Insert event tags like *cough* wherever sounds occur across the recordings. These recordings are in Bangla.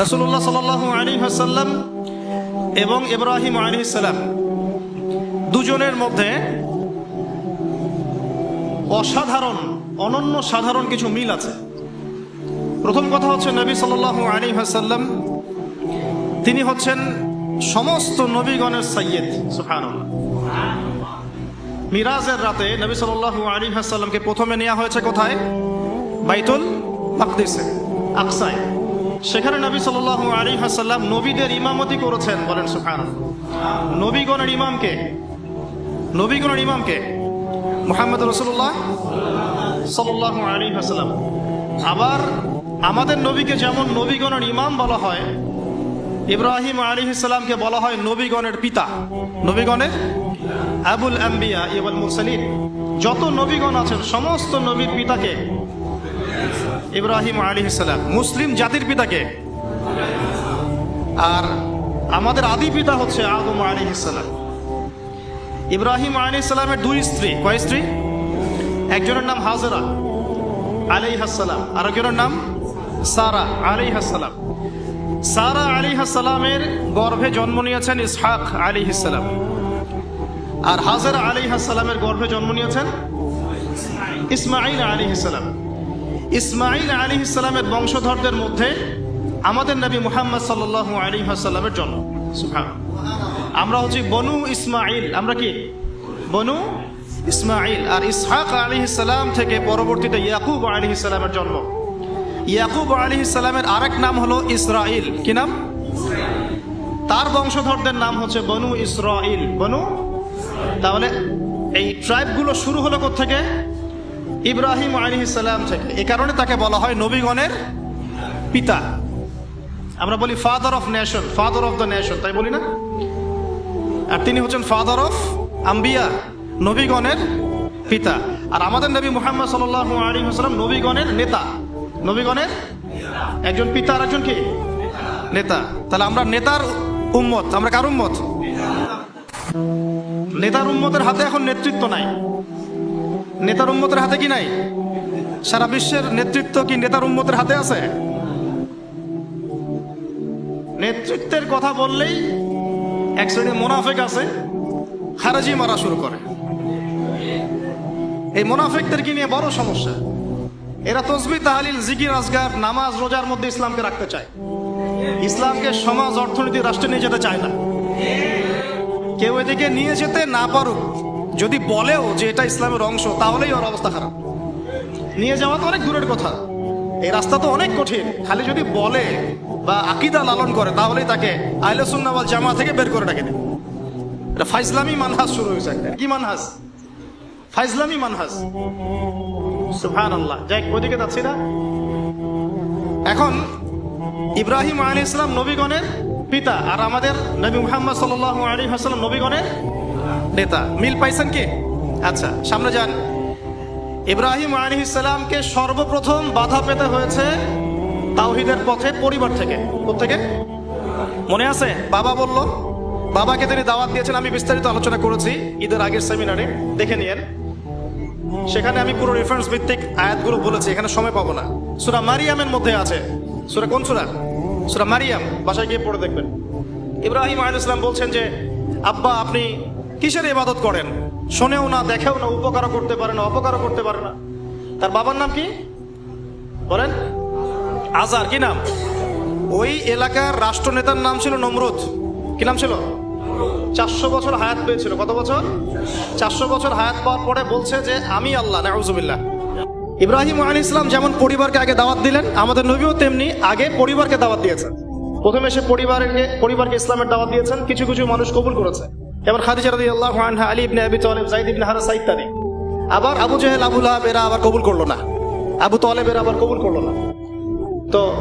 রাসুল্লাহ সাল আলী হাসাল্লাম এবং ইব্রাহিম আলী সাল্লাম দুজনের মধ্যে অসাধারণ, অনন্য সাধারণ কিছু মিল আছে। প্রথম কথা হচ্ছে নবী সাল আলী হাসাল্লাম তিনি হচ্ছেন সমস্ত নবীগণের সৈয়দ সুফানুল্লাহ মিরাজের রাতে নবী সাল আলী হাসাল্লামকে প্রথমে নেওয়া হয়েছে কোথায়? বাইতুল মাকদিসে, আকসায়। সেখানে নবী সাল আলী হাসাল্লাম নবীদের ইমামতি করেছেন, বলেন সুফান নবীগণের ইমামকে নবীগণের ইমামকে মোহাম্মদ রসুল্লাহ সাল্লাহ আলী হাসাল্লাম আবার আমাদের নবীকে যেমন নবীগণের ইমাম বলা হয়, ইব্রাহিম আলী ইসলামকে বলা হয় নবীগণের পিতা, নবীগণের আবুল আম্বিয়া ইবুল মুরসালিন। যত নবীগণ আছেন, সমস্ত নবীর পিতাকে ইব্রাহিম আলী ইসলাম মুসলিম জাতির পিতাকে। আর আমাদের আদি পিতা হচ্ছে আদম আলী ইসলাম ইব্রাহিম আলী ইসলামের দুই স্ত্রী, কয় স্ত্রী? একজনের নাম হাজরা আলী হাসালাম আর একজনের নাম সারা আলী হাসালাম সারা আলী হাসালামের গর্ভে জন্ম নিয়েছেন ইসহাক আলী হাসালাম আর হাজার আলী হাসালামের গর্ভে জন্ম নিয়েছেন ইসমাইল আলী হাসালাম ইসমাইল আলী ইসলামের বংশধরদের মধ্যে আমাদের নবী মুহাম্মদ সাল্লাহ আলী হাসাল্লামের জন্ম। আমরা হচ্ছি বনু ইসমাইল আমরা কি? বনু ইসমাইল আর ইসহাক আলী ইসলাম থেকে পরবর্তীতে ইয়াকুব আলী ইসলামের জন্ম। ইয়াকুব আলী ইসলামের আরেক নাম হলো ইসরাইল কি নাম? তার বংশধরদের নাম হচ্ছে বনু ইসরাইল বনু? তাহলে এই ট্রাইবগুলো শুরু হলো থেকে ইব্রাহিম আলী ইসলাম থেকে। এ কারণে তাকে বলা হয় নবীগণের পিতা। আমরা বলি father of nation father of the nation তাই বলি না? আর তিনি হচ্ছেন ফাদার অফ আম্বিয়া, নবীগণের পিতা। আর আমাদের নবী মোহাম্মদ সাল আলী হাসলাম নবীগণের নেতা। নবীগণের একজন পিতা আর একজন কি? নেতা। তাহলে আমরা নেতার উম্মত, আমরা কার উম্মত? নেতার উম্মতের হাতে এখন নেতৃত্ব নাই। নেতার উম্মতের হাতে কি নাই? সারা বিশ্বের নেতৃত্ব কি নেতার উম্মতের হাতে আছে? নেতৃত্বের কথা বললেই এক শ্রেণির মোনাফেক আছে, খারাজি মারা শুরু করে। এই মোনাফেকদেরকে নিয়ে বড় সমস্যা? এরা তসবি তাহালিল, জিকির, আজগার, নামাজ, রোজার মধ্যে ইসলামকে রাখতে চায়। ইসলামকে সমাজ, অর্থনীতি, রাষ্ট্রে নিয়ে যেতে চায় না। কেউ এদিকে নিয়ে যেতে না পারুক যদি বলেও যে এটা ইসলামের অংশ, তাহলেই ওর অবস্থা খারাপ। নিয়ে যাওয়া তো অনেক দূরের কথা। এই রাস্তা তো অনেক কঠিন। খালি যদি বলে বা আকিদা লালন করে, তাহলেই তাকে আইলসুন্নাওয়াল জামা থেকে বের করে দেবে। এটা ফাইজলামি মানহাজ শুরু হয়েছে কি মানহাজ? ফাইজলামি মানহাজ। সুফান আল্লাহ যাই, ওদিকে যাচ্ছি না। এখন ইব্রাহিম আলী ইসলাম নবীগণের পিতা আর আমাদের নবী মুহাম্মদ সাল আলী হাসলাম নবীগণের নেতা, মিল পাইছেন কি? আচ্ছা সামনে যান। ইব্রাহিম আলী ইসলামকে সর্বপ্রথম বাধা পেতে হয়েছে তাওহিদের পথে পরিবার থেকে। থেকে মনে আছে? বাবা বলল, বাবাকে তিনি দাওয়াত দিয়েছেন, আমি বিস্তারিত আলোচনা করেছি ঈদের আগের সেমিনারে। দেখে নিয়েন। সেখানে আমি পুরো রেফারেন্স ভিত্তিক আয়াতগুলো বলেছি, এখানে সময় পাবো না। সুরা মারিয়ামের মধ্যে আছে। সুরা কোন সুরা? সুরা মারিয়াম, বাসায় গিয়ে পড়ে দেখবেন। ইব্রাহিম আল ইসলাম বলছেন যে, আব্বা, আপনি কিসের ইবাদত করেন? শোনেও না, দেখেও না, উপকারও করতে পারে না, অপকারও করতে পারে না। তার বাবার নাম কি? বলেন। আজার কি নাম? ওই এলাকার রাষ্ট্রনেতার নাম ছিল নমরুদ। কি নাম ছিল? চারশো বছর হায়াত পেয়েছিল। কত বছর? চারশো বছর হায়াত পাওয়ার পরে বলছে যে, আমি আল্লাহ, নাউজুবিল্লাহ। ইব্রাহিম আলী ইসলাম যেমন পরিবারকে আগে দাওয়াত দিলেন, আমাদের নবীও তেমনি আগে পরিবারকে দাওয়াত দিয়েছেন। প্রথমে সে পরিবারকে পরিবারকে ইসলামের দাওয়াত দিয়েছেন, কিছু কিছু মানুষ কবুল করেছে। এবার খাদিজা রাদিয়াল্লাহু আনহা, আলী জাইদ ইত্যাদি আবার আবু জাহেল, আবু লাহাব এরা আবার কবুল করল না। আবু তালেব এরা আবার কবুল করল না। তো,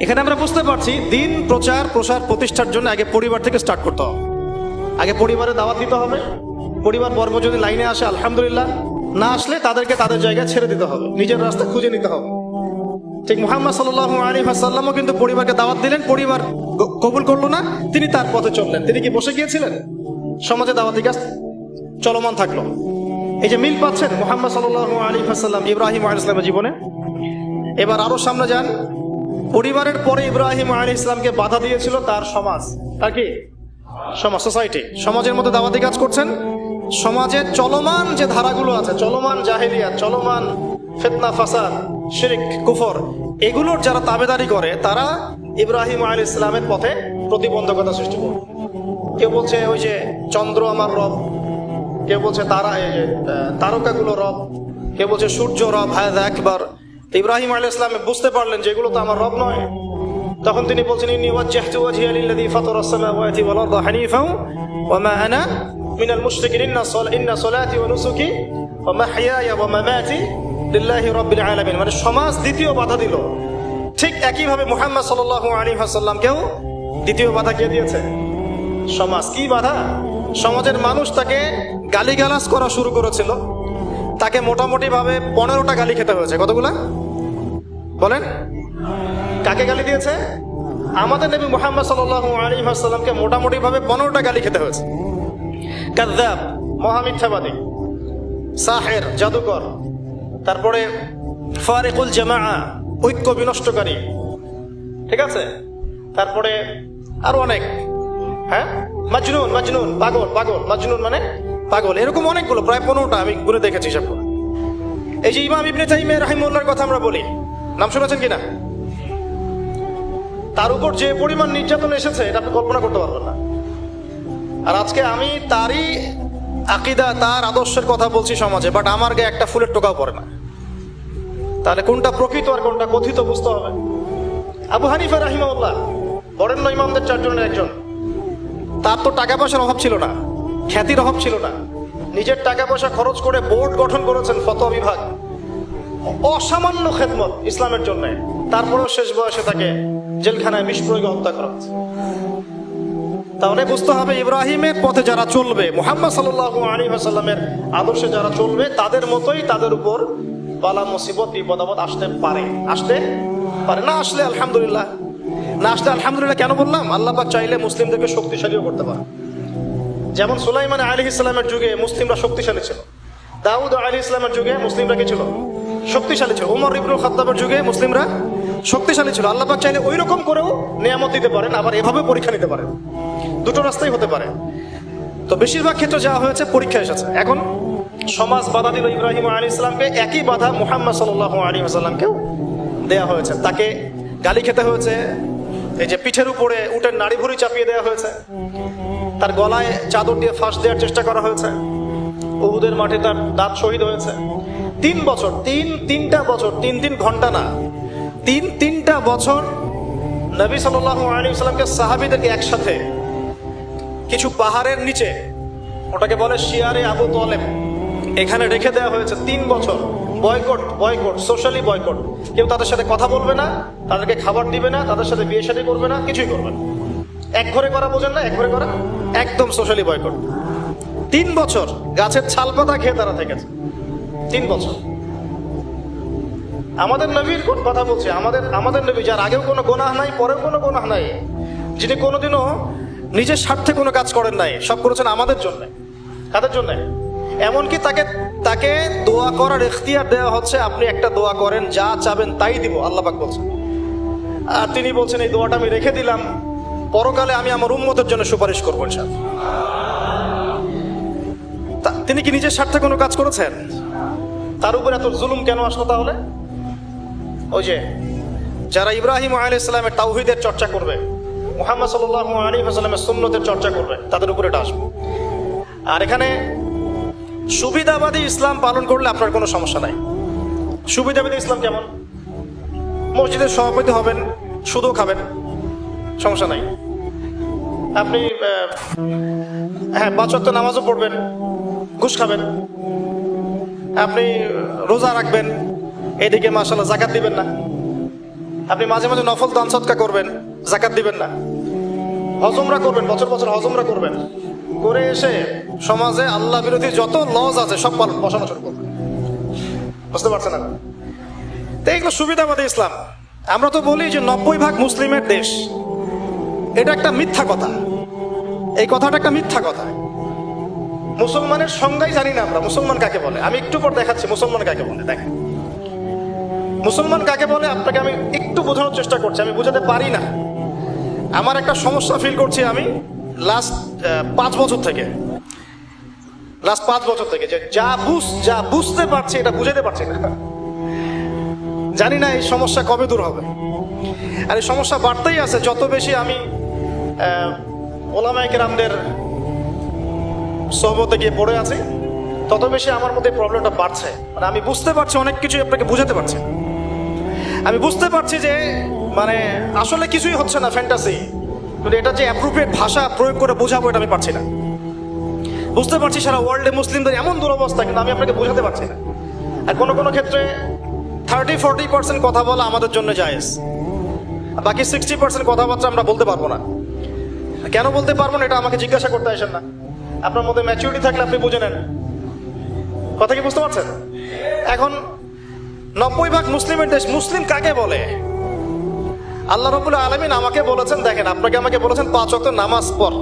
এখানে আমরা বুঝতে পারছি, দিন প্রচার, প্রসার, প্রতিষ্ঠার জন্য আগে পরিবার থেকে স্টার্ট করতে হবে। আগে পরিবারে দাওয়াত দিতে হবে। পরিবার বর্গ যদি লাইনে আসে, আলহামদুলিল্লাহ। না আসলে তাদেরকে তাদের জায়গায় ছেড়ে দিতে হবে। নিজের রাস্তা খুঁজে নিতে হবে। ঠিক মোহাম্মদ সাল্লাহ আলী হাসাল্লামও কিন্তু পরিবারকে দাওয়াত দিলেন। পরিবার কবুল করল না। তিনি তার পথে চললেন। তিনি কি বসে গিয়েছিলেন? সমাজে দাওয়াতি কাজ চলমান থাকল। এই যে মিল পাচ্ছেন মোহাম্মদ সাল্লাহ আলী হাসাল্লাম ইব্রাহিম আলী ইসলামের জীবনে। এবার আরও সামনে যান। পরিবারের পরে ইব্রাহিম আলী ইসলামকে বাধা দিয়েছিল তার সমাজ। তার কি? সমাজ, সোসাইটি। সমাজের মধ্যে দাওয়াতি কাজ করছেন। সমাজের চলমান যে ধারাগুলো আছে, চলমান জাহেলিয়া চলমান ফেতনা, ফাসাদ, শিরিক, কুফর, এগুলোর যারা তাবেদারি করে, তারা ইব্রাহিম আলী ইসলামের পথে প্রতিবন্ধকতা সৃষ্টি করে কেউ বলছে ওই যে চন্দ্র আমার রব। কেউ বলছে তারা তারকাগুলো রব। কেউ বলছে সূর্য রব হ্যাঁ একবার ইব্রাহিম আলী ইসলাম বুঝতে পারলেন যে এগুলো তো আমার রব নয়। তখন তিনি বলছেন মানে সমাজ দ্বিতীয় বাধা দিল। ঠিক একইভাবে মুহাম্মদ সাল্লাল্লাহু আলাইহি ওয়াসাল্লামকেও দ্বিতীয় বাধা কে দিয়েছে? সমাজ কি বাধা? সমাজের মানুষ তাকে গালিগালাজ করা শুরু করেছিল। তাকে মোটামুটি ভাবে পনেরোটা গালি খেতে হয়েছে। কতগুলা? বলেন। কাকে গালি দিয়েছে? আমাদের নবী মোহাম্মদ সাল আলী আসাল্লামকে মোটামুটি ভাবে পনেরোটা গালি খেতে হয়েছে। কাদ্দাব মহামিথ্যাবাদী সাহের, জাদুকর। তারপরে ফারেকুল জামা ঐক্য বিনষ্টকারী। ঠিক আছে? তারপরে আরও অনেক। হ্যাঁ? মাজনুন মাজনুন, পাগল পাগল। মাজনুন মানে পাগল। এরকম অনেকগুলো, প্রায় পনেরোটা আমি গুনে দেখেছি সব। এই যে ইমাম ইবনে তাইমিয়া রাহিমুল্লাহর কথা আমরা বলি, নাম শুনেছেন কিনা? তার উপর যে পরিমাণ নির্যাতন এসেছে, এটা আপনি কল্পনা করতে পারবেন না। আর আজকে আমি তারই আকিদা, তার আদর্শের কথা বলছি সমাজে বাট আমার গায়ে একটা ফুলের টোকাও পড়ে না। তাহলে কোনটা প্রকৃত আর কোনটা কথিত বুঝতে হবে। আবু হানিফা রাহিমাউল্লাহ বরেণ্য ইমামদের চারজনের একজন। তার তো টাকা পয়সার অভাব ছিল না, খ্যাতির অভাব ছিল না। নিজের টাকা পয়সা খরচ করে বোর্ড গঠন করেছেন ফতোয়া বিভাগ। অসামান্য খেদমত ইসলামের জন্য। তারপরেও শেষ বয়সে তাকে জেলখানায় প্রয়োগে হত্যা করা হয়েছে। তাহলে বুঝতে হবে ইব্রাহিমের পথে যারা চলবে, মোহাম্মদ সাল্লাহ আলী আসাল্লামের আদর্শে যারা চলবে, তাদের মতোই তাদের উপর বালা মুসিবত, বিপদ, আপদ আসতে পারে। আসতে পারে না আসলে, আলহামদুলিল্লাহ। না আলহামদুলিল্লাহ কেন বললাম? আল্লাপাক চাইলে মুসলিমদেরকে শক্তিশালীও করতে পারে যেমন সুলাইমান আলী ইসলামের যুগে মুসলিমরা শক্তিশালী ছিল। দাউদ আলী ইসলামের যুগে মুসলিমরা কি ছিল? শক্তিশালী ছিল। উমর ইবনুল খাত্তাবের যুগে মুসলিমরা শক্তিশালী ছিল। আল্লাপাক চাইলে ওই রকম করেও নিয়ামত দিতে পারেন, আবার এভাবে পরীক্ষা নিতে পারেন। দুটো রাস্তাই হতে পারে। তো বেশিরভাগ ক্ষেত্রে যাওয়া হয়েছে, পরীক্ষা এসেছে। এখন সমাজ বাধা দিল ইব্রাহিম আলী ইসলামকে একই বাধা মুহাম্মদ সাল্লাহ আলী আসাল্লামকেও দেয়া হয়েছে। তাকে গালি খেতে হয়েছে এই যে পিঠের উপরে উটের নাড়ি ভুড়ি চাপিয়ে দেওয়া হয়েছে। তার গলায় চাদর দিয়ে ফাঁস দেওয়ার চেষ্টা করা হয়েছে। উহুদের মাঠে তার দাঁত শহীদ হয়েছে। তিন বছর, তিন, তিনটা বছর, তিন তিন ঘণ্টা না। তিন, তিনটা বছর নবী সাল্লাহ আলী সাল্লামকে সাহাবিদেরকে একসাথে কিছু পাহাড়ের নিচে, ওটাকে বলে শিয়ারে আবু তলেব, এখানে রেখে দেওয়া হয়েছে তিন বছর। Boycott boycott socially boycott. কেউ তাদের সাথে কথা বলবে না, তাদেরকে খাবার দিবে না, তাদের সাথে বিয়ে শাদী করবে না, কিছুই করবে না। এক ঘরে করা বোঝেন না, এক ঘরে করা একদম সোশ্যালি বয়কট। তিন বছর গাছের ছাল পাতা খেয়ে তারা থেকেছে। তিন বছর। আমাদের নবীর কোন কথা বলছে? আমাদের আমাদের নবী, যার আগেও কোনো গোনাহ নাই, পরেও কোনো গোনাহ নাই, যিনি কোনোদিনও নিজের স্বার্থে কোনো কাজ করেন নাই, সব করেছেন আমাদের জন্য। কাদের জন্য? এমনকি তাকে তাকে দোয়া করার এখতিয়ার দেওয়া হচ্ছে, আপনি একটা দোয়া করেন, যা চাবেন তাই দিব, আল্লাহ পাক বলছেন। আর তিনি বলছেন, এই দোয়াটা আমি রেখে দিলাম, পরকালে আমি আমার উম্মতের জন্য সুপারিশ করব তিনি কি নিজের স্বার্থে কোনো কাজ করেছেন? তার উপর এত জুলুম কেন আসলো তাহলে? ওই যে, যারা ইব্রাহিম আলী ইসলামের তাওহিদের চর্চা করবে, মোহাম্মদ সাল আলী হাসলামের সুন্নতের চর্চা করবে, তাদের উপরে এটা আসবে। আর এখানে সুবিধাবাদী ইসলাম পালন করলে আপনার কোনো সমস্যা নাই। সুবিধাবাদী ইসলাম কেমন? মসজিদের সভাপতি হবেন, সুদও খাবেন, সমস্যা নাই। আপনি হ্যাঁ ওয়াক্ত নামাজও পড়বেন, ঘুষ খাবেন, আপনি রোজা রাখবেন, এদিকে মাসাল্লাহ জাকাত দিবেন না। আপনি মাঝে মাঝে নফল দান সৎকা করবেন, জাকাত দিবেন না। হজমরা করবেন, বছর বছর হজমরা করবেন। করে এসে সমাজে আল্লাহ বিরোধী যত লজ আছে সব পালন, বসানো শুরু করবেন বুঝতে পারছেন না? তো এগুলো সুবিধাবাদী ইসলাম। আমরা তো বলি যে নব্বই ভাগ মুসলিমের দেশ। এটা একটা মিথ্যা কথা। এই কথাটা একটা মিথ্যা কথা। মুসলমানের সংজ্ঞাই জানি না আমরা। মুসলমান কাকে বলে? আমি একটু পর দেখাচ্ছি মুসলমান কাকে বলে। দেখেন। মুসলমান কাকে বলে? আপনাকে আমি একটু বোঝানোর চেষ্টা করছি। আমি বোঝাতে পারি না। আমার একটা সমস্যা ফিল করছি আমি। লাস্ট পাঁচ বছর থেকে। লাস্ট পাঁচ বছর থেকে। যে যা বুঝ, যা বুঝতে পারছি, এটা বুঝাতে পারছি না। জানি না এই সমস্যা কবে দূর হবে। আর এই সমস্যা বাড়তেই আছে, যত বেশি আমি ওলামায় কেরামদের সহমতে গিয়ে পড়ে আছি, তত বেশি আমার মধ্যে প্রবলেমটা বাড়ছে। মানে আমি বুঝতে পারছি অনেক কিছু আপনাকে বুঝাতে পারছি। আমি বুঝতে পারছি যে মানে আসলে কিছুই হচ্ছে না ফ্যান্টাসি কিন্তু এটা যে অ্যাপ্রোপ্রিয়েট ভাষা প্রয়োগ করে বোঝাবো এটা আমি পারছি না। বুঝতে পারছি সারা ওয়ার্ল্ডে মুসলিমদের এমন দুরবস্থা, কিন্তু আমি আপনাকে বোঝাতে পারছি না। আর কোনো কোনো ক্ষেত্রে থার্টি ফোরটি পার্সেন্ট কথা বলা আমাদের জন্য জায়েজ। বাকি সিক্সটি পার্সেন্ট কথাবার্তা আমরা বলতে পারব না। কেন বলতে পারব না এটা আমাকে জিজ্ঞাসা করতে আসেন না। আপনার মধ্যে ম্যাচুরিটি থাকলে আপনি বুঝে নেন। কথা কি বুঝতে পারছেন? এখন নব্বই ভাগ মুসলিমের দেশ, মুসলিম কাকে বলে? আল্লাহ রবুল্লা আলমিন আমাকে বলেছেন, দেখেন, আপনাকে আমাকে বলেছেন পাঁচ অক্ট নামাজ পড়।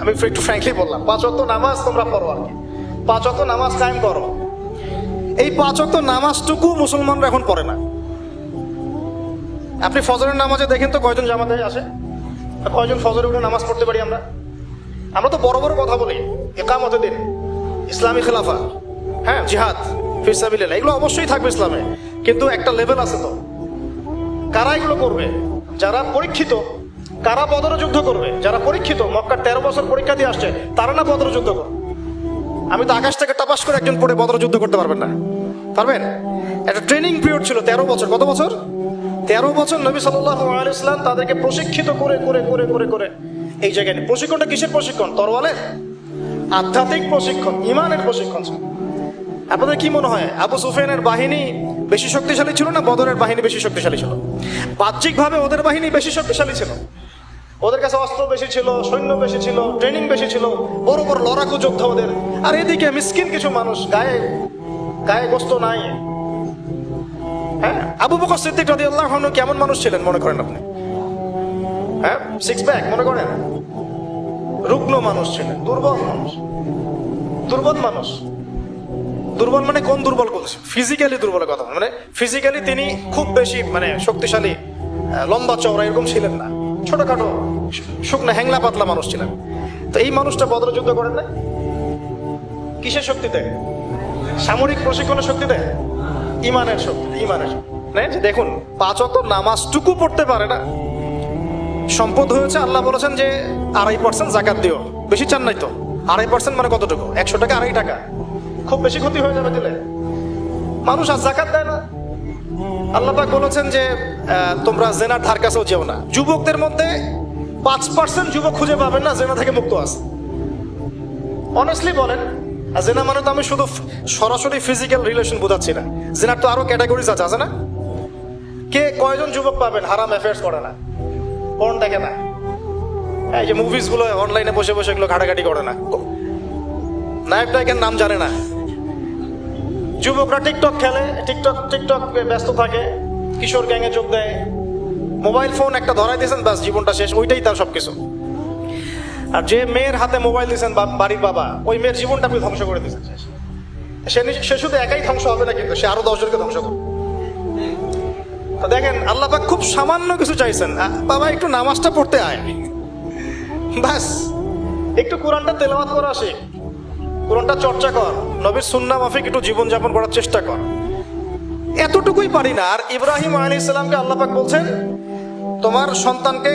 আমি একটু ফ্র্যাঙ্কলি বললাম, পাঁচ অক্ট নামাজ তোমরা পড়ো আর কি। পাঁচ অক্ট নামাজ কায়েম করো। এই পাঁচ অক্ট নামাজটুকু মুসলমানরা এখন পড়ে না। আপনি ফজরের নামাজে দেখেন তো কয়জন জামাতে আসে? কয়জন ফজরে উঠে নামাজ পড়তে পারি আমরা? আমরা তো বড় বড় কথা বলি একামতে দিন, ইসলামী খেলাফা হ্যাঁ জিহাদ ফিসাবিল্লাহ এগুলো অবশ্যই থাকবে ইসলামে, কিন্তু একটা লেভেল আছে তো। কারা এগুলো করবে? যারা পরীক্ষিত, কারা বদর যুদ্ধ করবে? যারা পরীক্ষিত, মক্কার তেরো বছর পরীক্ষা দিয়ে আসছে, তারা না বদর যুদ্ধ করবে? আমি তো আকাশ থেকে টাপাস করে একজন পড়ে বদর যুদ্ধ করতে পারবেন না। পারবেন? একটা ট্রেনিং পিরিয়ড ছিল তেরো বছর। কত বছর? তেরো বছর নবী সাল্লাহ ইসলাম তাদেরকে প্রশিক্ষিত করে করে করে করে করে এই জায়গায় প্রশিক্ষণটা কিসের প্রশিক্ষণ? তরওয়ালের আধ্যাত্মিক প্রশিক্ষণ, ইমানের প্রশিক্ষণ আপনাদের কি মনে হয়? আবু সুফিয়ানের বাহিনী বেশি শক্তিশালী ছিল না? বদরের বাহিনী বেশি শক্তিশালী ছিল। বাহ্যিকভাবে ওদের বাহিনী বেশি শক্তিশালী ছিল। ওদের কাছে অস্ত্র বেশি ছিল, সৈন্য বেশি ছিল ট্রেনিং বেশি ছিল বড় বড় লড়াকু যোদ্ধা ওদের। আর এদিকে মিসকিন কিছু মানুষ, গায়ে গায়ে গোস্ত নাই। হ্যাঁ? আবু বকর সিদ্দিক রাদিয়াল্লাহু আনহু কেমন মানুষ ছিলেন, মনে করেন আপনি? হ্যাঁ? সিক্স প্যাক মনে করেন? রুগ্ন মানুষ ছিলেন, দুর্বল মানুষ। দুর্বল মানুষ। দুর্বল মানে কোন দুর্বল বলছে? ফিজিক্যালি দুর্বলের কথা মানে ফিজিক্যালি তিনি খুব বেশি মানে শক্তিশালী লম্বা চওড়া এরকম ছিলেন না। ছোটখাটো, শুকনো, হ্যাংলা পাতলা মানুষ ছিলেন। তো এই মানুষটা বদর যুদ্ধ করেন না? কিসের শক্তি দেয়? সামরিক প্রশিক্ষণের শক্তি দেয়? ইমানের শক্তি ইমানের শক্তি। মানে দেখুন, পাঁচ অত নামাজটুকু পড়তে পারে না। সম্পদ হয়েছে, আল্লাহ বলেছেন যে আড়াই পার্সেন্ট জাকাত দিও। বেশি চান নাই তো? আড়াই পার্সেন্ট মানে কতটুকু? একশো টাকা, আড়াই টাকা। খুব বেশি ক্ষতি হয়ে যাবে দিলে। মানুষ আর জাকাত দেয় না। আল্লাপাক বলেছেন যে তোমরা জেনার ধার কাছেও যেও না। যুবকদের মধ্যে পাঁচ পার্সেন্ট যুবক খুঁজে পাবেন না, জেনা থেকে মুক্ত আছে। অনেস্টলি বলেন জেনা মানে তো আমি শুধু সরাসরি ফিজিক্যাল রিলেশন বোঝাচ্ছি না। জেনার তো আরও ক্যাটাগরিজ আছে আছে না? কে কয়জন যুবক পাবেন? হারাম অ্যাফেয়ার্স করে না। পর্ন দেখে না। এই যে মুভিজগুলো অনলাইনে বসে বসে এগুলো ঘাটাঘাটি করে না। নায়ক নায়কের নাম জানে না। যুবকরা টিকটক খেলে, টিকটক টিকটক ব্যস্ত থাকে, কিশোর গ্যাংয়ে যোগ দেয়। মোবাইল ফোন একটা ধরাই দিয়েছেন, ব্যাস, জীবনটা শেষ, ওইটাই তার সবকিছু। আর যে মেয়ের হাতে মোবাইল দিয়েছেন বাড়ির বাবা, ওই মেয়ের জীবনটা আপনি ধ্বংস করে দিয়েছেন। শেষ। সে সে শুধু একাই ধ্বংস হবে না কিন্তু, সে আরও দশজনকে ধ্বংস করবে। তো দেখেন, আল্লাহ পাক খুব সামান্য কিছু চাইছেন। বাবা, একটু নামাজটা পড়তে আয়। ব্যাস, একটু কোরআনটা তেলাওয়াত করা শেখ কোরআনটা চর্চা কর, নবীর সুন্না মাফিক একটু জীবনযাপন করার চেষ্টা কর। এতটুকুই পারি না, আর ইব্রাহিম আলী ইসলামকে আল্লাহ পাক বলছেন, তোমার সন্তানকে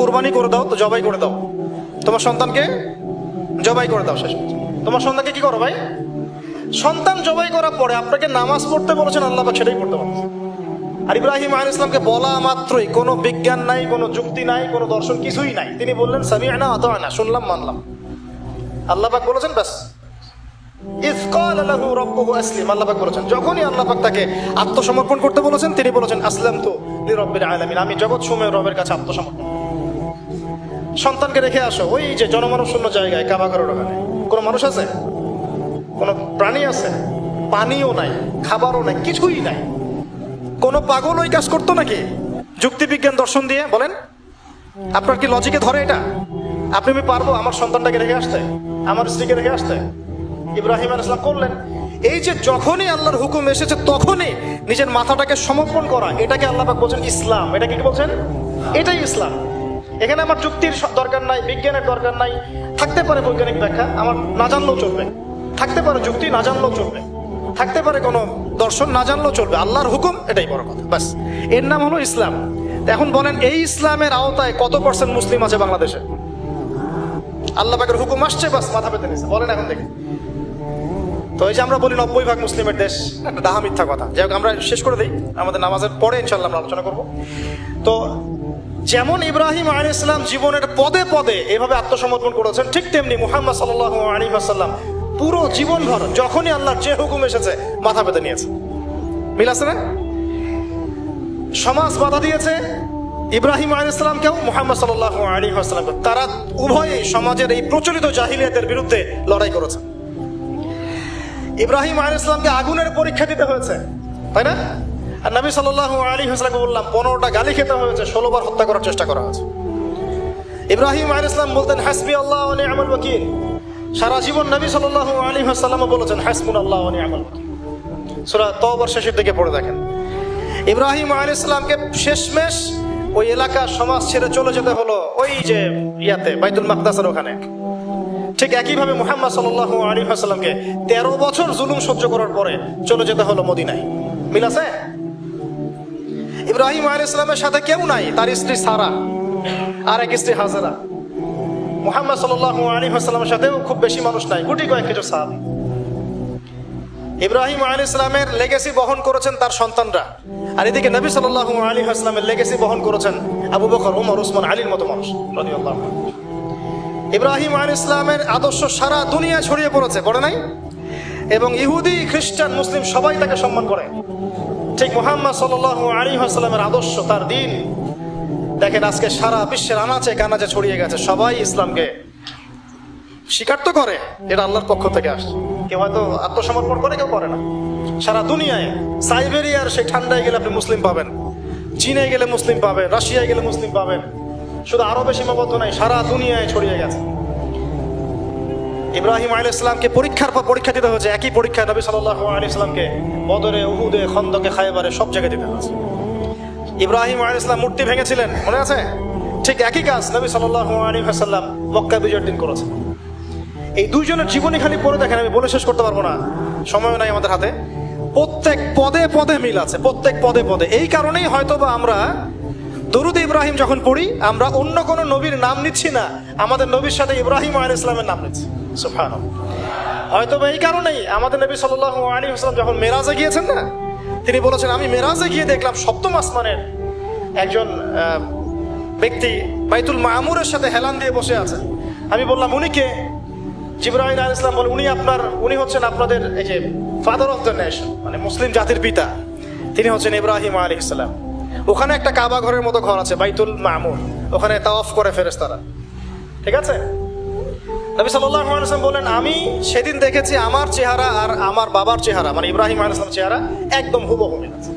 কোরবানি করে দাও, তো জবাই করে দাও। তোমার সন্তানকে জবাই করে দাও শেষ তোমার সন্তানকে কি করো ভাই? সন্তান জবাই করার পরে আপনাকে নামাজ পড়তে বলেছেন, আল্লাহ সেটাই পড়তে বলেছেন। আর ইব্রাহিম আলী ইসলামকে বলা মাত্রই, কোনো বিজ্ঞান নাই, কোনো যুক্তি নাই, কোনো দর্শন কিছুই নাই। তিনি বললেন সামি আনা অত না শুনলাম, মানলাম। আল্লাহ পাক বলেছেন, ব্যাস। যখনই তাকে আত্মসমর্পণ করতে বলেছেন, তিনি বলেছেন আসলাম তো আলামিন। আমি জগৎ রবের কাছে আত্মসমর্পণ সন্তানকে রেখে আসো, ওই যে জনমানব শূন্য জায়গায় ওখানে। কোনো মানুষ আছে? কোনো প্রাণী আছে? পানিও নাই, খাবারও নাই, কিছুই নাই। কোনো পাগল ওই কাজ করতো নাকি? যুক্তিবিজ্ঞান দর্শন দিয়ে বলেন, আপনার কি লজিকে ধরে এটা? আপনি আমি পারব আমার সন্তানটাকে রেখে আসতে? আমার স্ত্রীকে রেখে আসতে? ইব্রাহিম আল ইসলাম করলেন। এই যে যখনই আল্লাহর হুকুম এসেছে, তখনই নিজের মাথাটাকে সমর্পণ করা। এটাকে আল্লাহ বলছেন ইসলাম। এটা কি বলছেন? এটাই ইসলাম। এখানে আমার যুক্তির দরকার নাই, বিজ্ঞানের দরকার নাই। থাকতে পারে বৈজ্ঞানিক ব্যাখ্যা, আমার না জানলেও চলবে। থাকতে পারে যুক্তি, না জানলেও চলবে। থাকতে পারে কোনো দর্শন, না জানলেও চলবে। আল্লাহর হুকুম, এটাই বড় কথা। বাসের নাম হলো ইসলাম। এখন বলেন, এই ইসলামের আওতায় কত পার্সেন্ট মুসলিম আছে বাংলাদেশে? আল্লাহ পাকের হুকুম আসছে বাস মাথা পেতে নিচ্ছে বলেন এখন দেখি। তো এই যে আমরা বলি নব্বই ভাগ মুসলিমের দেশ, একটা ডাহা মিথ্যা কথা। যাই আমরা শেষ করে দিই। আমাদের নামাজের পরে ইনশাল্লাহ আমরা আলোচনা করব। তো যেমন ইব্রাহিম আলী ইসলাম জীবনের পদে পদে এভাবে আত্মসমর্পণ করেছেন, ঠিক তেমনি মুহাম্মদ সাল্লাহ আলী আসাল্লাম পুরো জীবনভর যখনই আল্লাহর যে হুকুম এসেছে, মাথা পেতে নিয়েছে। মিল আছে না? সমাজ বাধা দিয়েছে ইব্রাহিম আলী ইসলামকেও মোহাম্মদ সাল্লাহ আলী আসসালামকে তারা উভয়ই সমাজের এই প্রচলিত জাহিলিয়াতের বিরুদ্ধে লড়াই করেছে। ইব্রাহিম আলী আগুনের পরীক্ষা দিতে হয়েছে, তাই না? আর নবী সাল্লাহ আলী হাসলামকে বললাম, পনেরোটা গালি খেতে হয়েছে ষোলোবার হত্যা করার চেষ্টা করা হয়েছে। ইব্রাহিম আলী বলতেন হাসবি আল্লাহ আমল ওয়াকিল। সারা জীবন নবী সাল্লাহ আলী হাসাল্লামও বলেছেন হাসবুন আল্লাহ আমল সুরা তবর শেষের দিকে পড়ে দেখেন। ইব্রাহিম আলী শেষমেশ ওই এলাকা সমাজ ছেড়ে চলে যেতে হলো, ওই যে ইয়াতে, বাইতুল মাকদাসের ওখানে। ঠিক একইভাবে মুহাম্মদ সাল্লাহ আলী হাসাল্লামকে তেরো বছর জুলুম সহ্য করার পরে চলে যেতে হলো মদিনায়। মিল আছে? ইব্রাহিম আলী ইসলামের সাথে কেউ নাই, তার স্ত্রী সারা আর এক স্ত্রী হাজারা। মুহাম্মদ সাল্লাহ আলী হাসাল্লামের সাথেও খুব বেশি মানুষ নাই, গুটি কয়েক কিছু সাহাবি। ইব্রাহিম আলী ইসলামের লেগেসি বহন করেছেন তার সন্তানরা। আর এদিকে নবী সাল্লাহ আলী ইসলামের লেগেসি বহন করেছেন আবু বকর উমর উসমান আলীর মতো মানুষ আনহু। ইব্রাহিম আলী ইসলামের আদর্শ সারা দুনিয়া ছড়িয়ে পড়েছে, পড়ে নাই? এবং ইহুদি, খ্রিস্টান, মুসলিম সবাই তাকে সম্মান করে। ঠিক মোহাম্মদ সাল্লাহ আলী আসসালামের আদর্শ, তার দিন। দেখেন আজকে সারা বিশ্বের আনাচে কানাচে ছড়িয়ে গেছে, সবাই ইসলামকে স্বীকার তো করে, এটা আল্লাহর পক্ষ থেকে আসছে। কেউ হয়তো আত্মসমর্পণ করে, কেউ করে না। সারা দুনিয়ায় সাইবেরিয়ার সেই ঠান্ডায় গেলে আপনি মুসলিম পাবেন, চীনে গেলে মুসলিম পাবেন, রাশিয়ায় গেলে মুসলিম পাবেন। শুধু আরবে সীমাবদ্ধ নাই সারা দুনিয়ায় ছড়িয়ে গেছে। ইব্রাহিম আলী ইসলামকে পরীক্ষার পর পরীক্ষা দিতে হয়েছে। একই পরীক্ষা নবী সাল্লাহ আলী ইসলামকে বদরে, উহুদে, খন্দকে খাইবারে সব জায়গায় দিতে হয়েছে। ইব্রাহিম আলী ইসলাম মূর্তি ভেঙেছিলেন, মনে আছে? ঠিক একই কাজ নবী সাল্লাহ আলী হাসাল্লাম মক্কা বিজয়ের দিন করেছেন। এই দুইজনের জীবনী খালি পড়ে দেখেন, আমি বলে শেষ করতে পারব না। সময় নাই আমাদের হাতে। প্রত্যেক পদে পদে মিল আছে, প্রত্যেক পদে পদে। এই কারণেই হয়তো বা আমরা দরুদ ইব্রাহিম যখন পড়ি, আমরা অন্য কোনো নবীর নাম নিচ্ছি না। আমাদের নবীর সাথে ইব্রাহিম আলী ইসলামের নাম নিচ্ছি। সুফান হয়তো এই কারণেই আমাদের নবী সাল্লাহ আলী ইসলাম যখন মেরাজে গিয়েছেন না, তিনি বলেছেন, আমি মেরাজে গিয়ে দেখলাম সপ্তম আসমানের একজন ব্যক্তি বাইতুল মামুরের সাথে হেলান দিয়ে বসে আছেন আমি বললাম, উনি কে? জিব্রাহিম আল ইসলাম বলে, উনি আপনার, উনি হচ্ছেন আপনাদের এই যে ফাদার অফ দ্য নেশন মানে মুসলিম জাতির পিতা। তিনি হচ্ছেন ইব্রাহিম আলী ইসলাম ওখানে একটা কাবা ঘরের মতো ঘর আছে, বাইতুল মামুর। ওখানে তাওয়াফ করে ফেরেস্তারা ঠিক আছে? নবী আলাইসলাম বলেন আমি সেদিন দেখেছি আমার চেহারা আর আমার বাবার চেহারা। মানে ইব্রাহিম আল চেহারা একদম হুবহু মিল আছে।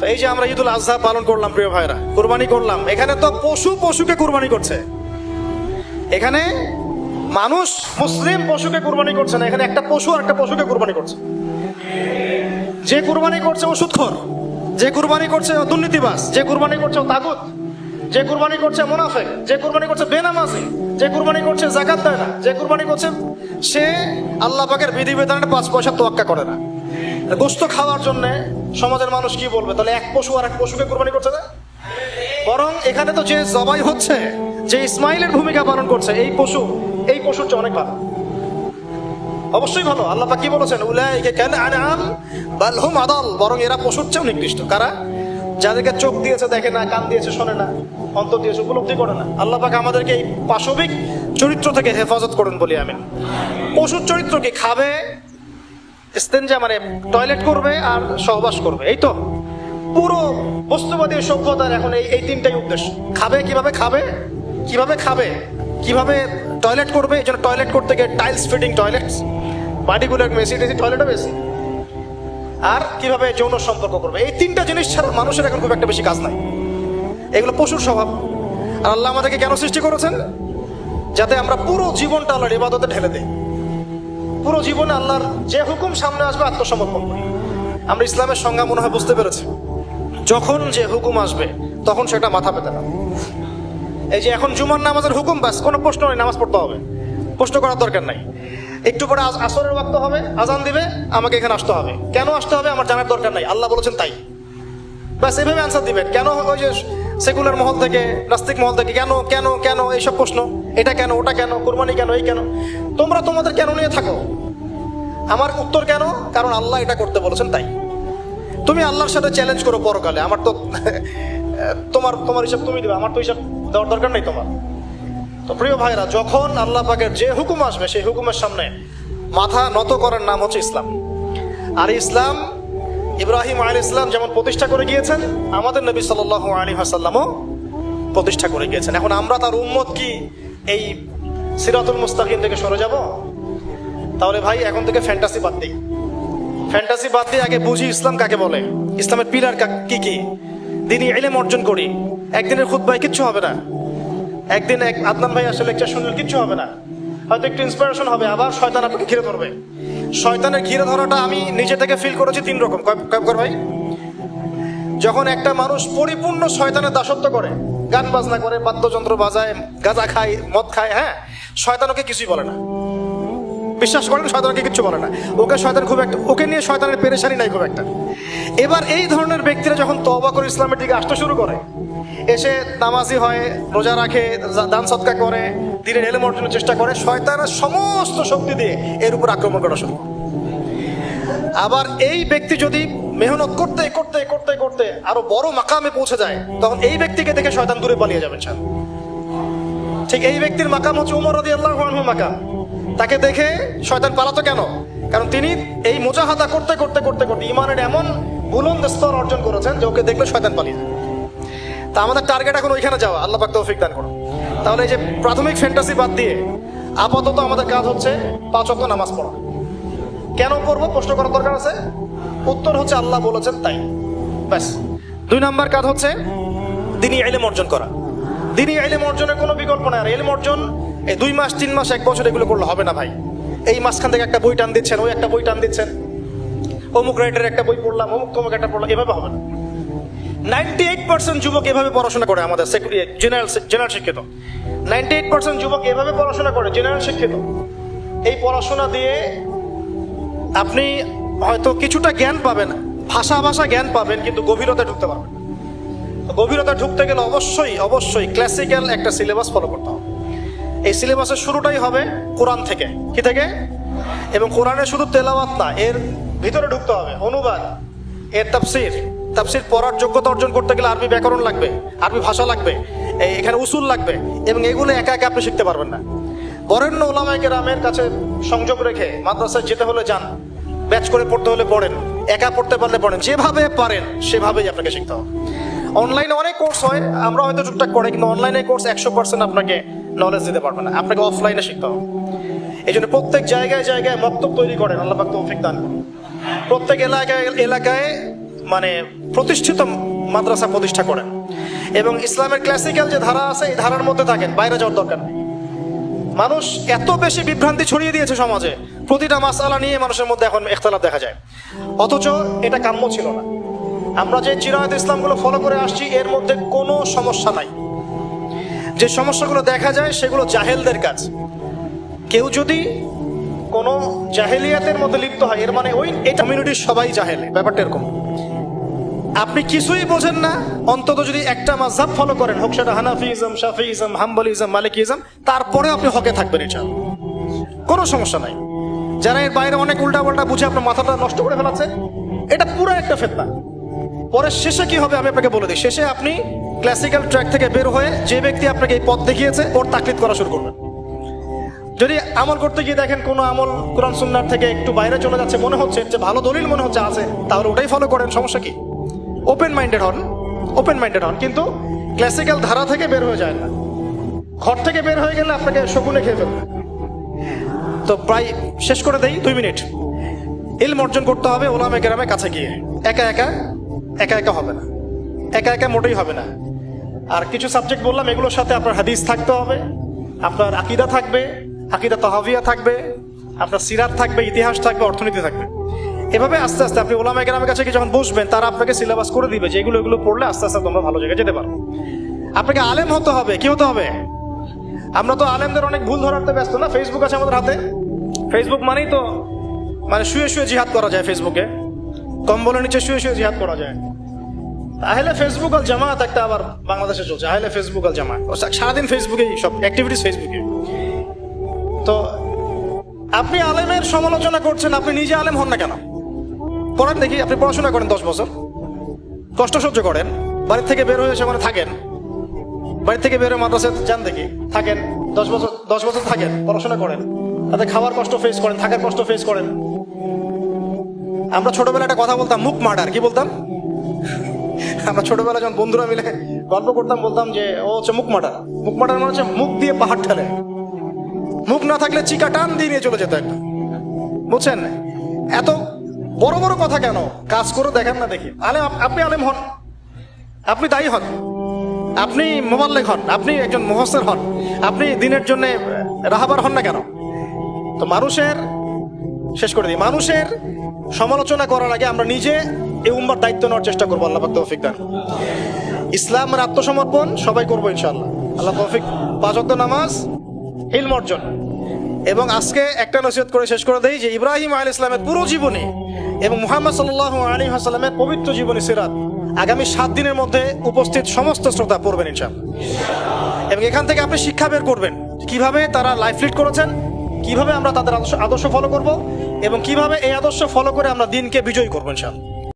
তো এই যে আমরা ঈদুল আজহা পালন করলাম, প্রিয় ভাইরা কুরবানি করলাম। এখানে তো পশু পশুকে কুরবানি করছে। এখানে মানুষ মুসলিম পশুকে কুরবানি করছে না, এখানে একটা পশু আর একটা পশুকে কুরবানি করছে। যে কুরবানি করছে ও সুৎখর। যে কুরবানি করছে দুর্নীতিবাস যে কুরবানি করছে ও তাগুত, যে কুরবানি করছে মুনাফেক, যে কুরবানি করছে বেনামাজি, যে কুরবানি করছে জাকাত দেয় না, যে কুরবানি করছে, সে আল্লাহ পাকের বিধিবিধানের পাঁচ পয়সা তোয়াক্কা করে না। গোস্ত খাওয়ার জন্য সমাজের মানুষ কি বলবে? তাহলে এক পশু আর এক পশুকে কুরবানি করছে না? বরং এখানে তো যে জবাই হচ্ছে, যে ইসমাইলের ভূমিকা পালন করছে, এই পশু, এই পশুর চেয়ে অনেক ভালো। অবশ্যই ভালো, আল্লাহ কি বলেছেন? উলাইকে কেন আনাম বাল হুম আদাল, বরং এরা পশুর চেয়েও নিকৃষ্ট। কারা? যাদেরকে চোখ দিয়েছে দেখে না, কান দিয়েছে শোনে না, অন্তর দিয়েছে উপলব্ধি করে না। আল্লাহ পাক আমাদেরকে এই পাশবিক চরিত্র থেকে হেফাজত করুন বলি আমি পশুর চরিত্র কি? খাবে, ইস্তেঞ্জা মানে টয়লেট করবে আর সহবাস করবে, এই তো? পুরো বস্তুবাদী সভ্যতার এখন এই এই তিনটাই উদ্দেশ্য। খাবে, কীভাবে খাবে? কীভাবে খাবে? কীভাবে টয়লেট করবে? এই জন্য টয়লেট করতে গিয়ে টাইলস ফিটিং টয়লেট বাড়িগুলো মেসি টেসি টয়লেটও বেশি। আর কীভাবে যৌন সম্পর্ক করবে? এই তিনটা জিনিস ছাড়া মানুষের এখন খুব একটা বেশি কাজ নাই। এগুলো পশুর স্বভাব। আর আল্লাহ আমাদেরকে কেন সৃষ্টি করেছেন? যাতে আমরা পুরো জীবনটা আল্লাহর ইবাদতে ঢেলে দেই। পুরো জীবনে আল্লাহর যে হুকুম সামনে আসবে, আত্মসমর্পণ করি। আমরা ইসলামের সংজ্ঞা মনে হয় বুঝতে পেরেছি। যখন যে হুকুম আসবে, তখন সেটা মাথা পেতে না। এই যে এখন জুমার নামাজের হুকুম বাস, কোনো প্রশ্ন নেই, নামাজ পড়তে হবে। প্রশ্ন করার দরকার নাই। একটু পরে আসরের ওয়াক্ত হবে, আজান দিবে, আমাকে এখানে আসতে হবে। কেন আসতে হবে? আমার জানার দরকার নাই। আল্লাহ বলেছেন তাই। ব্যাস, এভাবে অ্যান্সার দিবেন কেন ওই যে সেকুলার মহল থেকে, নাস্তিক মহল থেকে, কেন কেন কেন, এইসব প্রশ্ন, এটা কেন, ওটা কেন, কোরবানি কেন, এই কেন? তোমরা তোমাদের কেন নিয়ে থাকো? আমার উত্তর কেন? কারণ আল্লাহ এটা করতে বলেছেন তাই। তুমি আল্লাহর সাথে চ্যালেঞ্জ করো পরকালে। আমার তো, *laughs* তোমার তোমার হিসাব তুমি দিবে। আমার তো হিসাব দেওয়ার দরকার নেই তোমার। তো প্রিয় ভাইরা, যখন আল্লাহ পাকের যে হুকুম আসবে, সেই হুকুমের সামনে মাথা নত করার নাম হচ্ছে ইসলাম। আর ইসলাম, ইব্রাহিম আলী ইসলাম যেমন প্রতিষ্ঠা করে গিয়েছেন, আমাদের নবী সাল আলী হাসাল্লামও প্রতিষ্ঠা করে গিয়েছেন। এখন আমরা তার উম্মত কি এই সিরাতুল মুস্তাকিম থেকে সরে যাব? তাহলে ভাই, এখন থেকে ফ্যান্টাসি বাদ দিই। ফ্যান্টাসি বাদ দিয়ে আগে বুঝি ইসলাম কাকে বলে। ইসলামের পিলার কি কি দিনই এলেম অর্জন করি। একদিনের খুদ ভাই কিচ্ছু হবে না। একদিন এক আদনান ভাই আসলে লেকচার শুনলে, কিচ্ছু হবে না। হয়তো একটু ইন্সপিরেশন হবে, আবার শয়তান আপনাকে ঘিরে ধরবে। শয়তানের ঘিরে ধরাটা আমি নিজে থেকে ফিল করেছি তিন রকম। কয়- কয় কর ভাই? যখন একটা মানুষ পরিপূর্ণ শয়তানের দাসত্ব করে, গান বাজনা করে, বাদ্যযন্ত্র বাজায়, গাঁজা খায়, মদ খায় হ্যাঁ শয়তান ওকে কিছুই বলে না। বিশ্বাস করেন শয়তানকে কিচ্ছু বলে না। ওকে শয়তান খুব একটা ওকে নিয়ে শয়তানের পেরেশানি নাই খুব একটা। এবার এই ধরনের ব্যক্তিরা যখন তবা করে ইসলামের দিকে আসতে শুরু করে এসে নামাজি হয়, রোজা রাখে দান সৎকা করে, দিনের এলেম অর্জনের চেষ্টা করে, শয়তানের সমস্ত শক্তি দিয়ে এর উপর আক্রমণ করা শুরু। আবার এই ব্যক্তি যদি মেহনত করতে করতে করতে করতে আরও বড় মাকামে পৌঁছে যায়, তখন এই ব্যক্তিকে দেখে শয়তান দূরে পালিয়ে যাবে চান ঠিক এই ব্যক্তির মাকাম হচ্ছে উমর রদি আল্লাহ মাকাম। তাকে দেখে শয়তান পালাতো কেন? কারণ তিনি এই মোজাহাদা করতে করতে করতে করতে ইমানের এমন বুলন্দ স্তর অর্জন করেছেন যে ওকে দেখলে শয়তান পালিয়ে যায়। তা আমাদের টার্গেট এখন ওইখানে যাওয়া। আল্লাহ পাক তৌফিক দান করুন। তাহলে এই যে প্রাথমিক ফ্যান্টাসি বাদ দিয়ে আপাতত আমাদের কাজ হচ্ছে পাঁচ অক্ট নামাজ পড়া। কেন পড়ব প্রশ্ন করার দরকার আছে। উত্তর হচ্ছে আল্লাহ বলেছেন তাই। ব্যাস। দুই নাম্বার কাজ হচ্ছে দিনই এলেম অর্জন করা। দিনই এলেম অর্জনের কোনো বিকল্প নাই। আর এলেম অর্জন এই দুই মাস, তিন মাস, এক বছর এগুলো করলে হবে না ভাই। এই মাঝখান থেকে একটা বই টান দিচ্ছেন, ওই একটা বই টান দিচ্ছেন। অমুক রাইটার একটা বই পড়লাম, অমুক তমুক একটা পড়লাম, এভাবে হবে না। নাইনটি এইট পার্সেন্ট যুবক এভাবে পড়াশোনা করে আমাদের জেনারেল জেনারেল শিক্ষিত। নাইনটি এইট পার্সেন্ট যুবক এভাবে পড়াশোনা করে জেনারেল শিক্ষিত। এই পড়াশোনা দিয়ে আপনি হয়তো কিছুটা জ্ঞান পাবেন, ভাষা ভাষা জ্ঞান পাবেন, কিন্তু গভীরতা ঢুকতে পারবেন গভীরতা ঢুকতে গেলে অবশ্যই অবশ্যই ক্লাসিক্যাল একটা সিলেবাস ফলো করতে হবে। এই সিলেবাসের শুরুটাই হবে কোরআন থেকে। কি থেকে? এবং কোরআনের শুধু তেলাওয়াত না, এর ভিতরে ঢুকতে হবে, অনুবাদ, এর তাফসির। তাফসির পড়ার যোগ্যতা অর্জন করতে গেলে আরবি ব্যাকরণ লাগবে, আরবি ভাষা লাগবে এখানে উসুল লাগবে, এবং এগুলো একা একা আপনি শিখতে পারবেন না। বরেণ্য ওলামায় কেরামের কাছে সংযোগ রেখে মাদ্রাসায় যেতে হলে যান, ব্যাচ করে পড়তে হলে পড়েন, একা পড়তে পারলে পড়েন, যেভাবে পারেন, সেভাবেই আপনাকে শিখতে হবে। অনলাইনে অনেক কোর্স হয়, আমরা হয়তো টুকটাক করে, কিন্তু অনলাইনে কোর্স একশো পার্সেন্ট আপনাকে নলেজ দিতে পারবে না, আপনাকে অফলাইনে শিখতে হবে। এই জন্য প্রত্যেক জায়গায় জায়গায় মক্তব তৈরি করেন, আল্লাহ তৌফিক দান করুন। প্রত্যেক এলাকায় এলাকায় মানে প্রতিষ্ঠিত মাদ্রাসা প্রতিষ্ঠা করেন। এবং ইসলামের ক্লাসিক্যাল যে ধারা আছে, এই ধারার মধ্যে থাকেন, বাইরে যাওয়ার দরকার মানুষ এত বেশি বিভ্রান্তি ছড়িয়ে দিয়েছে সমাজে, প্রতিটা মাসালা নিয়ে মানুষের মধ্যে এখন ইখতলাফ দেখা যায়। অথচ এটা কাম্য ছিল না। আমরা যে চিরায়ত ইসলামগুলো ফলো করে আসছি, এর মধ্যে কোনো সমস্যা নাই। যে সমস্যাগুলো দেখা যায়, সেগুলো জাহেলদের কাজ। কেউ যদি কোনো জাহেলিয়াতের মধ্যে লিপ্ত হয়, এর মানে ওই এই কমিউনিটির সবাই জাহেলে, ব্যাপারটা এরকম। আপনি কিছুই বোঝেন না। অন্তত যদি একটা মাঝহাব ফলো করেন, হোক সেটা হানাফিজম, শাফিজম, হাম্বলিজম, মালিকিজম তারপরে আপনি হকে থাকবেন এটা কোনো সমস্যা নাই। যারা এর বাইরে অনেক উল্টা পাল্টা বুঝে আপনার মাথাটা নষ্ট করে ফেলাচ্ছে, এটা পুরো একটা ফেতনা। পরে শেষে কি হবে আমি আপনাকে বলে দিই। শেষে আপনি ক্লাসিক্যাল ট্র্যাক থেকে বের হয়ে যে ব্যক্তি আপনাকে এই পথ দেখিয়েছে, ওর তাকলিদ করা শুরু করবেন। যদি আমল করতে গিয়ে দেখেন কোনো আমল কোরআন সুন্নার থেকে একটু বাইরে চলে যাচ্ছে, মনে হচ্ছে যে ভালো দলিল মনে হচ্ছে আছে, তাহলে ওটাই ফলো করেন, সমস্যা কি? ওপেন মাইন্ডেড হন ওপেন মাইন্ডেড হন, কিন্তু ক্লাসিক্যাল ধারা থেকে বের হয়ে যায় না। ঘর থেকে বের হয়ে গেলে আপনাকে শকুনে খেয়ে ফেলবে। তো প্রায় শেষ করে দেই, দুই মিনিট। ইলম অর্জন করতে হবে ওলামে গ্রামে কাছে গিয়ে। একা একা একা একা হবে না। একা একা মোটেই হবে না। আর কিছু সাবজেক্ট বললাম, এগুলোর সাথে আপনার হাদিস থাকতে হবে, আপনার আকিদা থাকবে, আকিদা তহাবিয়া থাকবে, আপনার সিরাত থাকবে, ইতিহাস থাকবে, অর্থনীতি থাকবে। এভাবে আস্তে আস্তে আপনি ওলামা গ্রামের কাছে যখন বসবেন, তারা আপনাকে সিলেবাস করে দিবে যেগুলো এগুলো এগুলো পড়লে আস্তে আস্তে তোমরা ভালো জায়গায় যেতে পারো। আপনাকে আলেম হতে হবে, কি হতে হবে? আমরা তো আলেমদের অনেক ভুল ধরাতে ব্যস্ত না ফেসবুক আছে আমাদের হাতে। ফেসবুক মানেই তো মানে শুয়ে শুয়ে জিহাদ করা যায় ফেসবুকে কম্বলের নিচে শুয়ে শুয়ে জিহাদ করা যায়। আহলে ফেসবুক আল জামাত একটা আবার বাংলাদেশে চলছে, আহলে ফেসবুক আল জামাত। সারাদিন ফেসবুকেই সব অ্যাক্টিভিটিস ফেসবুকে তো আপনি আলেমের সমালোচনা করছেন, আপনি নিজে আলেম হন না কেন? পড়েন দেখি, আপনি পড়াশোনা করেন দশ বছর। কষ্ট সহ্য করেন। বাড়ির থেকে বের হয়ে সেখানে থাকেন। বাড়ি থেকে বের হয়ে মাদ্রাসায় যান দেখি, থাকেন। দশ বছর দশ বছর থাকেন, পড়াশোনা করেন। তাতে খাওয়ার কষ্ট ফেস করেন, থাকার কষ্ট ফেস করেন। আমরা ছোটবেলায় একটা কথা বলতাম, মুখ মার্ডার, কি বলতাম? আমরা ছোটবেলায় যখন বন্ধুরা মিলে গল্প করতাম, বলতাম যে, ও হচ্ছে মুখ মার্ডার। মুখ মার্ডার মানে হচ্ছে মুখ দিয়ে পাহাড় ঠেলে। মুখ না থাকলে চিকা টান দিয়ে নিয়ে চলে যেত একটা। বুঝছেন? এত বড় বড় কথা কেন? কাজ করে দেখেন না দেখি। আলে আপনি আলেম হন। আপনি দায়ী হন। আপনি মোবাল্লেক হন। আপনি একজন মুহসের হন। আপনি দিনের জন্য রাহাবার হন না কেন? তো মানুষের, শেষ করে দিই, মানুষের সমালোচনা করার আগে আমরা নিজে এই উম্মার দায়িত্ব নেওয়ার চেষ্টা করব। আল্লাহ তৌফিক দান ইসলামের আত্মসমর্পণ সবাই করব ইনশাল্লাহ আল্লাহ তৌফিক, পাঁচ নামাজ, ইলম অর্জন। এবং আজকে একটা নসিহত করে শেষ করে দেই যে ইব্রাহিম আল ইসলামের পুরো জীবনী এবং মুহাম্মদ সাল্লাহ আলী হাসালামের পবিত্র জীবনী সিরাত আগামী সাত দিনের মধ্যে উপস্থিত সমস্ত শ্রোতা পড়বেন, ইনশাআল্লাহ। এবং এখান থেকে আপনি শিক্ষা বের করবেন কীভাবে তারা লাইফ লিড করেছেন, কীভাবে আমরা তাদের আদর্শ আদর্শ ফলো করব এবং কীভাবে এই আদর্শ ফলো করে আমরা দিনকে বিজয়ী করব, ইনশাআল্লাহ।